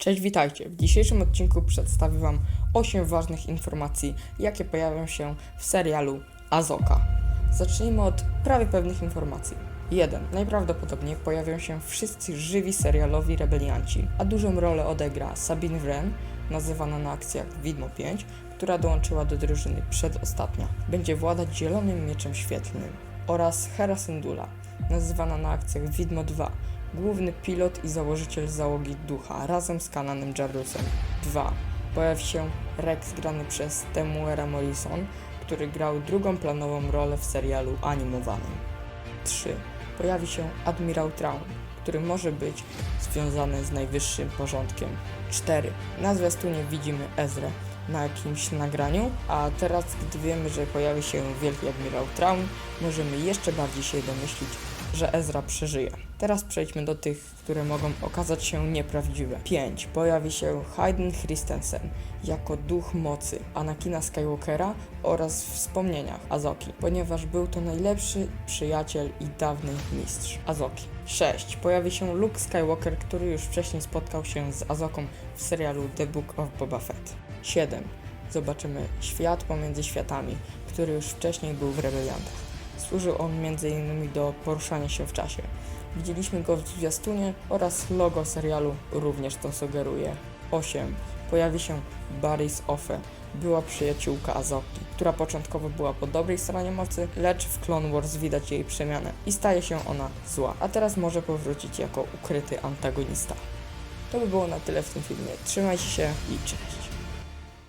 Cześć, witajcie. W dzisiejszym odcinku przedstawię Wam 8 ważnych informacji, jakie pojawią się w serialu Azoka. Zacznijmy od prawie pewnych informacji. 1. Najprawdopodobniej pojawią się wszyscy żywi serialowi rebelianci, a dużą rolę odegra Sabine Wren, nazywana na akcjach Widmo 5, która dołączyła do drużyny przedostatnia. Będzie władać zielonym mieczem świetlnym. Oraz Hera Syndulla, nazywana na akcjach Widmo 2, główny pilot i założyciel załogi Ducha razem z Kananem Jarrusem. 2. Pojawi się Rex grany przez Temuera Morrison, który grał drugą planową rolę w serialu animowanym. 3. Pojawi się Admirał Traun, który może być związany z najwyższym porządkiem. 4. Na zwiastunie widzimy Ezrę na jakimś nagraniu, a teraz gdy wiemy, że pojawi się Wielki Admirał Traun, możemy jeszcze bardziej się domyślić, że Ezra przeżyje. Teraz przejdźmy do tych, które mogą okazać się nieprawdziwe. 5. Pojawi się Hayden Christensen jako duch mocy Anakina Skywalkera oraz w wspomnieniach Azoki, ponieważ był to najlepszy przyjaciel i dawny mistrz Azoki. 6. Pojawi się Luke Skywalker, który już wcześniej spotkał się z Azoką w serialu The Book of Boba Fett. 7. Zobaczymy świat pomiędzy światami, który już wcześniej był w Rebeliantach. Służył on m.in. do poruszania się w czasie. Widzieliśmy go w zwiastunie oraz logo serialu również to sugeruje. 8. Pojawi się Baris Offe, była przyjaciółka Azoki, która początkowo była po dobrej stronie mocy, lecz w Clone Wars widać jej przemianę i staje się ona zła, a teraz może powrócić jako ukryty antagonista. To by było na tyle w tym filmie. Trzymajcie się i cześć.